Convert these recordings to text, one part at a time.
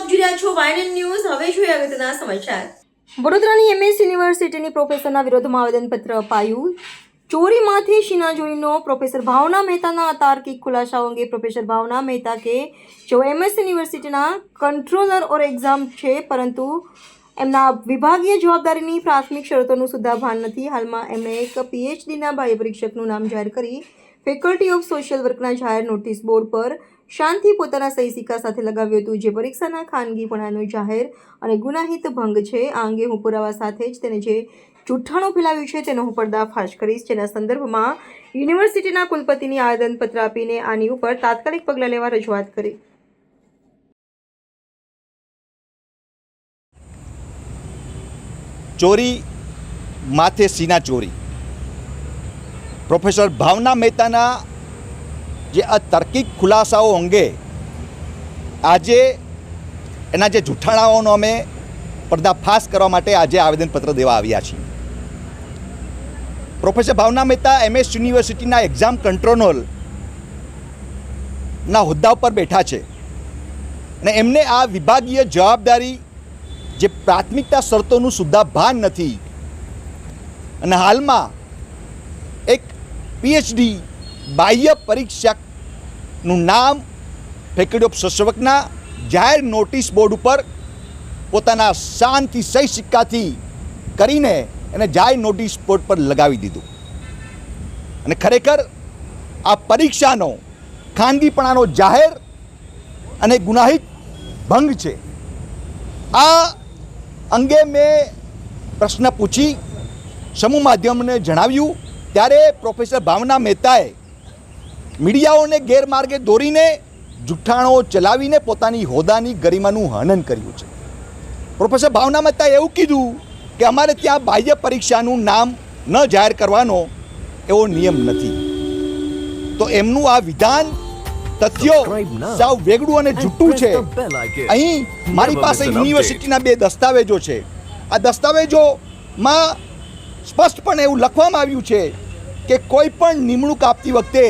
આપ જોઈ રહ્યા છો વાયનન ન્યૂઝ. હવે જોઈએ અગત્યના સમાચાર? વડોદરાની એમએસ યુનિવર્સિટીની પ્રોફેસરના વિરોધમાં આવેદનપત્ર અપાયું. ચોરીમાંથી શીનાજોઈનો પ્રોફેસર ભાવના મહેતાના અતાર્કિક ખુલાસાઓ અંગે પ્રોફેસર ભાવના મહેતા કે જેઓ એમએસ યુનિવર્સિટીના કંટ્રોલર ઓર એક્ઝામ છે, પરંતુ એમના વિભાગીય જવાબદારીની પ્રાથમિક શરતોનું સુદ્ધા ભાન નથી. હાલમાં એમણે એક પીએચડીના બાહ્ય પરીક્ષકનું નામ જાહેર કરી. ફેકલ્ટી ઓફ સોશિયલ વર્કના જાહેર નોટિસ બોર્ડ પર શાંતિ પોતાના સહી સિક્કા સાથે લગાવ્યું હતું, જે પરીક્ષાના ખાનગીપણાનો જાહેર અને ગુનાહિત ભંગ છે. આ અંગે હું પુરાવા સાથે જ તેને જે જૂઠાણું ફેલાવ્યું છે તેનો હું પર્દાફાશ કરીશ. જેના સંદર્ભમાં યુનિવર્સિટીના કુલપતિની આવેદનપત્ર આપીને આની ઉપર તાત્કાલિક પગલાં લેવા રજૂઆત કરી. ચોરી માથે સીના ચોરી. પ્રોફેસર ભાવના મહેતાના જે આ તાર્કિક ખુલાસાઓ અંગે આજે એના જે જૂઠાણાઓનો અમે પર્દાફાશ કરવા માટે આજે આવેદનપત્ર દેવા આવ્યા છીએ. પ્રોફેસર ભાવના મહેતા, એમએસ યુનિવર્સિટીના એક્ઝામ કંટ્રોલર ના હોદ્દા ઉપર બેઠા છે અને એમને આ વિભાગીય જવાબદારી જે પ્રાથમિકતા શરતોનું સુદ્ધા ભાન નથી અને હાલમાં એક પીએચડી બાહ્ય પરીક્ષકનું નામ ફેકલ્ટી ઓફ સશવકના જાહેર નોટિસ બોર્ડ ઉપર પોતાના શાંતિ સહી સિક્કાથી કરીને એને જાહેર નોટિસ બોર્ડ પર લગાવી દીધું. અને ખરેખર આ પરીક્ષાનો, ખાનગીપણાનો જાહેર અને ગુનાહિત ભંગ છે. આ અંગે મેં પ્રશ્ન પૂછી, સમૂહ માધ્યમને જણાવ્યું. ત્યારે પ્રોફેસર ભાવના મહેતાએ મીડિયાઓને ગેરમાર્ગે દોરીને જુઠ્ઠાણો ચલાવીને પોતાની હોદાની ગરિમાનું હનન કર્યું છે. પ્રોફેસર ભાવના મહેતાએ એવું કીધું કે અમારે ત્યાં બાહ્ય પરીક્ષાનું નામ ન જાહેર કરવાનો એવો નિયમ નથી. તો એમનું આ વિધાન તથ્યો સાવ વેગડું અને જુઠ્ઠું છે. અહીં મારી પાસે યુનિવર્સિટીના બે દસ્તાવેજો છે. આ દસ્તાવેજોમાં સ્પષ્ટપણે એવું લખવામાં આવ્યું છે કે કોઈ પણ નિમણૂક આપતી વખતે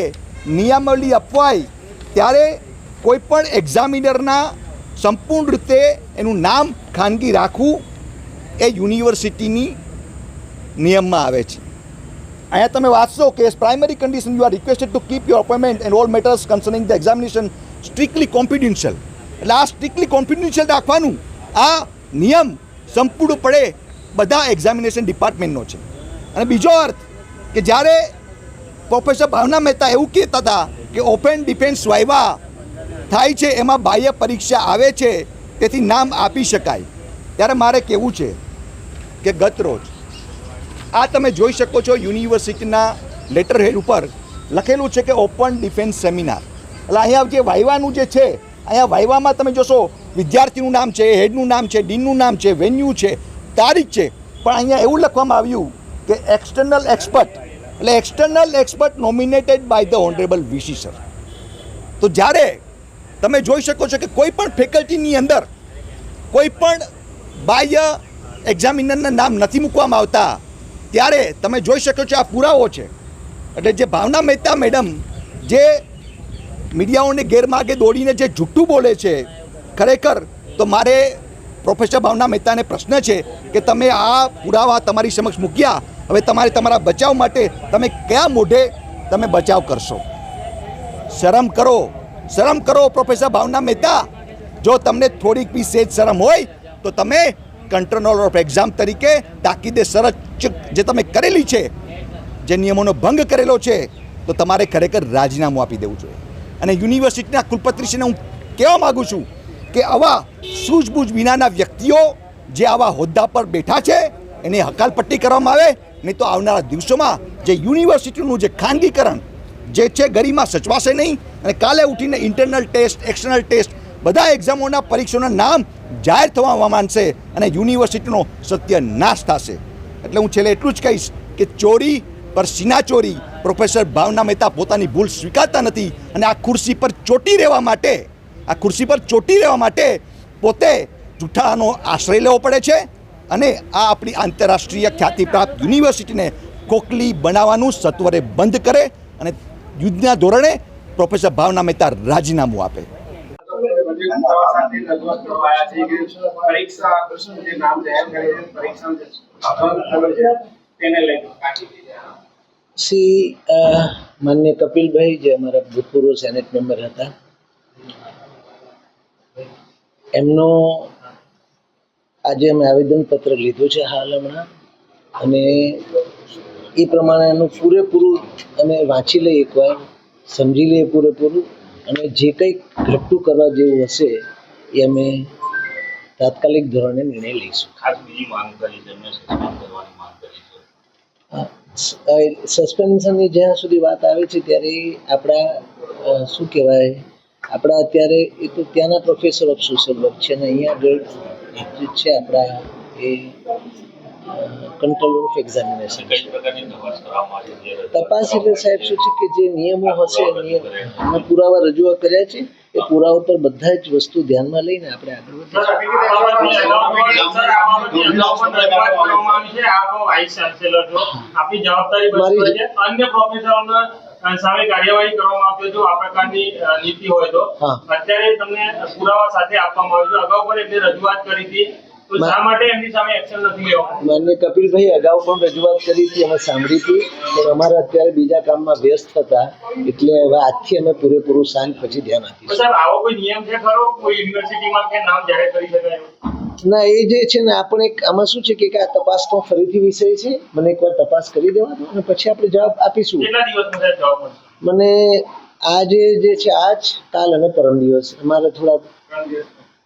નિયમાવલી અપવાય ત્યારે કોઈપણ એક્ઝામિનરના સંપૂર્ણ રીતે એનું નામ ખાનગી રાખવું એ યુનિવર્સિટીની નિયમમાં આવે છે. અહીંયા તમે વાંચશો કે primary condition you are requested to keep your appointment and all matters concerning the examination strictly confidential એટલે આ સ્ટ્રિક્ટલી કોન્ફિડન્શિયલ રાખવાનું આ નિયમ સંપૂર્ણપણે બધા એક્ઝામિનેશન ડિપાર્ટમેન્ટનો છે. અને બીજો અર્થ કે જ્યારે પ્રોફેસર ભાવના મહેતા એવું કહેતા હતા કે ઓપન ડિફેન્સ વાયવા થાય છે, એમાં બાહ્ય પરીક્ષા આવે છે, તેથી નામ આપી શકાય. ત્યારે મારે કહેવું છે કે ગત રોજ આ તમે જોઈ શકો છો યુનિવર્સિટીના લેટર હેડ ઉપર લખેલું છે કે ઓપન ડિફેન્સ સેમિનાર. એટલે અહીંયા જે વાયવાનું જે છે, અહીંયા વાયવામાં તમે જોશો, વિદ્યાર્થીનું નામ છે, હેડનું નામ છે, ડીનનું નામ છે, વેન્યુ છે, તારીખ છે. પણ અહીંયા એવું લખવામાં આવ્યું કે એક્સટર્નલ એક્સપર્ટ એટલે external expert nominated by the honourable VC sir તો જ્યારે તમે જોઈ શકો છો કે કોઈ પણ ફેકલ્ટીની અંદર કોઈ પણ બાહ્ય એક્ઝામિનરના નામ નથી મૂકવામાં આવતા, ત્યારે તમે જોઈ શકો છો આ પુરાવો છે. એટલે જે ભાવના મહેતા મેડમ જે મીડિયાઓને ગેરમાર્ગે દોડીને જે જુઠ્ઠું બોલે છે, ખરેખર તો મારે પ્રોફેસર ભાવના મહેતાને પ્રશ્ન છે કે તમે આ પુરાવા તમારી સમક્ષ મૂક્યા. હવે તમારે તમારા બચાવ માટે તમે કયા મોઢે તમે બચાવ કરશો? શરમ કરો શરમ કરો પ્રોફેસર ભાવના મહેતા. જો તમને થોડીક બી સેજ શરમ હોય, તો તમે કંટ્રોલર ઓફ એક્ઝામ તરીકે તાકીદે શરત જે તમે કરેલી છે, જે નિયમોનો ભંગ કરેલો છે, તો તમારે ખરેખર રાજીનામું આપી દેવું જોઈએ. અને યુનિવર્સિટીના કુલપતિશ્રીને હું કહેવા માગું છું કે આવા સૂઝબૂઝ વિનાના વ્યક્તિઓ જે આવા હોદ્દા પર બેઠા છે, એને હકાલપટ્ટી કરવામાં આવે, નહીં તો આવનારા દિવસોમાં જે યુનિવર્સિટીનું જે ખાનગીકરણ જે છે, ગરિમા સચવાશે નહીં. અને કાલે ઉઠીને ઇન્ટરનલ ટેસ્ટ એક્સટર્નલ ટેસ્ટ બધા એક્ઝામોના પરીક્ષાઓના નામ જાહેર થવા માંડશે અને યુનિવર્સિટીનો સત્ય નાશ થશે. એટલે હું છેલ્લે એટલું જ કહીશ કે ચોરી પર સીના ચોરી, પ્રોફેસર ભાવના મહેતા પોતાની ભૂલ સ્વીકારતા નથી અને આ ખુરશી પર ચોટી રહેવા માટે આ ખુરશી પર ચોટી રહેવા માટે પોતે જૂઠાનો આશ્રય લેવો પડે છે અને આ આપણી આંતરરાષ્ટ્રીય ખ્યાતિપ્રાપ્ત યુનિવર્સિટીને કોકલી બનાવવાનું સત્વરે બંધ કરે અને યુદ્ધના ધોરણે પ્રોફેસર ભાવના મહેતા રાજીનામું આપે. શ્રી માન્ય કપિલભાઈ જે અમારા ભૂતપૂર્વ સેનેટ મેમ્બર હતા. એમનો આજે અમે આવેદનપત્ર લીધું છે હાલ હમણાં. અને એ પ્રમાણે એનું પૂરેપૂરું અમે વાંચી લઈએ એકવાર સમજી લઈએ પૂરેપૂરું. અને જે કંઈક ઘટતું કરવા જેવું હશે એ અમે તાત્કાલિક ધોરણે નિર્ણય લઈશું. ખાસ બીજી માંગ કરી છે કરવાની માંગ કરી છે. સસ્પેન્શનની જ્યાં સુધી વાત આવે છે ત્યારે આપણા શું કહેવાય આપણા અત્યારે એ તો ત્યાંના પ્રોફેસર ઓફ સોશિયલ વર્ક છે અને અહીંયા આગળ જે છે આપણા એ કંટ્રોલ ઓફ એક્ઝામિનેશન તપાસ એટલે સાહેબ શું છે કે જે નિયમો હશે નિયમ અમે પુરાવા રજૂઆત કર્યા છે એ પુરાવા પર બધા જ વસ્તુ ધ્યાનમાં લઈને આપણે આગળ વધીએ આપની સામે કાર્યવાહી કરવામાં આવતી જો આ પ્રકારની નીતિ હોય તો. અત્યારે તમને પુરાવા સાથે આપવામાં આવ્યું અગાઉ પણ એમને રજૂઆત કરી હતી. માન્ય કપિલભાઈ અગાઉ પણ રજૂઆત કરી હતી અમે સાંભળી હતી. પણ અમારે અત્યારે બીજા કામમાં વ્યસ્ત હતા. એટલે હવે આજથી અમે પૂરેપૂરું સાંજ પછી ધ્યાન આપીશું. સાહેબ આવો કોઈ નિયમ છે ખરો? કોઈ યુનિવર્સિટીમાં કે નામ જાહેર કરી શકાય? ના એ જે છે ને આપણે એક આમાં શું છે કે આ તપાસનો ફરીથી વિષય છે. મને એકવાર તપાસ કરી દેવા દો અને પછી આપણે જવાબ આપીશું. કેટલા દિવસમાં સાહેબ જવાબ મળશે? મને આજે જે છે આજ કાલ અને પરમ દિવસ. અમારે થોડા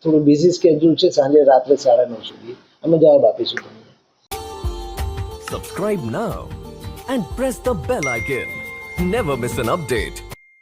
થોડું બિઝી સ્કેડ્યુલ છે સાંજે રાત્રે સાડા નવ સુધી. અમે જવાબ આપીશું તમને. Subscribe now and press the bell icon never miss an update.